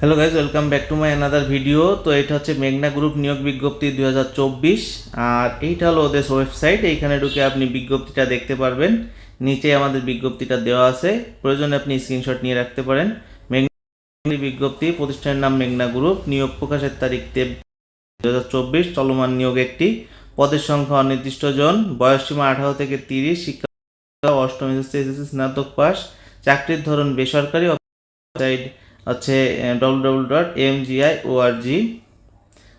Hello guys welcome back to my another video তো এটা হচ্ছে মেঘনা গ্রুপ নিয়োগ বিজ্ঞপ্তি দুই হাজার চব্বিশ। আর এইটা হলো ওদের ওয়েবসাইট এইখানে ঢুকে আপনি বিজ্ঞপ্তিটা দেখতে পারবেন। নিচে আমাদের বিজ্ঞপ্তিটা দেওয়া আছে। প্রয়োজনে আপনি স্ক্রিনশট নিয়ে রাখতে পারেন। মেঘনা বিজ্ঞপ্তি, প্রতিষ্ঠানের নাম মেঘনা গ্রুপ নিয়োগ প্রকাশের তারিখ দু হাজার চব্বিশ, চলমান নিয়োগ একটি। পদের সংখ্যা অনির্দিষ্ট জন বয়সসীমা আঠারো থেকে তিরিশ, শিক্ষা অষ্টম স্নাতক পাস চাকরির ধরন বেসরকারি ওয়েবসাইট হচ্ছে W W dot M GI ORG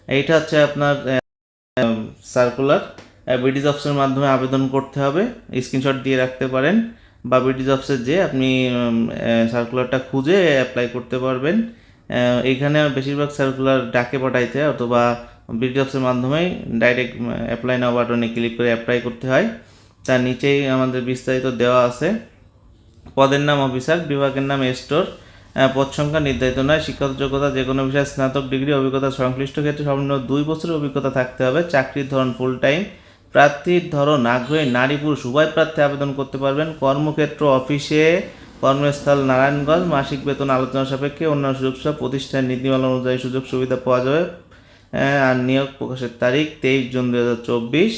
এইটা হচ্ছে আপনার সার্কুলার বিডিজ অফিসের মাধ্যমে আবেদন করতে হবে। স্ক্রিনশট দিয়ে রাখতে পারেন বা বিডিজ অফিসে যে আপনি সার্কুলারটা খুঁজে অ্যাপ্লাই করতে পারবেন। আহ, এইখানে বেশিরভাগ সার্কুলার ডাকে পাঠাইতে অথবা বিডিজ অফিসের মাধ্যমেই ডাইরেক্ট অ্যাপ্লাই নাও বাটনে ক্লিক করে অ্যাপ্লাই করতে হয়। তার নিচেই আমাদের বিস্তারিত দেওয়া আছে। পদের নাম অফিসার বিভাগের নাম স্টোর পদ সংখ্যা নির্ধারিত নয়। শিক্ষাগত যোগ্যতা যে কোনো বিষয়ে স্নাতক ডিগ্রি, অভিজ্ঞতা সংশ্লিষ্ট ক্ষেত্রে সর্বনিম্ন দুই বছরের অভিজ্ঞতা থাকতে হবে। চাকরির ধরন ফুল টাইম প্রার্থীর ধরন আগ্রহী নারী পুরুষ, উভয় প্রার্থী আবেদন করতে পারবেন। কর্মক্ষেত্র অফিসে কর্মস্থল নারায়ণগঞ্জ। মাসিক বেতন আলোচনা সাপেক্ষে অন্যান্য সুযোগ সুবিধা প্রতিষ্ঠানের নীতিমালা অনুযায়ী সুযোগ সুবিধা পাওয়া যাবে। আর নিয়োগ প্রকাশের তারিখ তেইশ জুন দু হাজার চব্বিশ।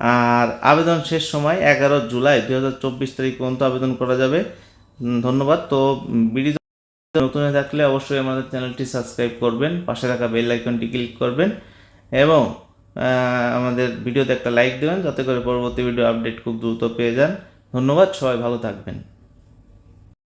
আর আবেদন শেষ সময় এগারো জুলাই দু হাজার চব্বিশ তারিখ পর্যন্ত আবেদন করা যাবে। ধন্যবাদ। তো বিডি নতুন হয়ে থাকলে অবশ্যই আমাদের চ্যানেলটি সাবস্ক্রাইব করবেন, পাশে থাকা বেল আইকনটি ক্লিক করবেন এবং আমাদের ভিডিওতে একটা লাইক দেবেন, যাতে করে পরবর্তী ভিডিও আপডেট খুব দ্রুত পেয়ে যান। ধন্যবাদ, সবাই ভালো থাকবেন।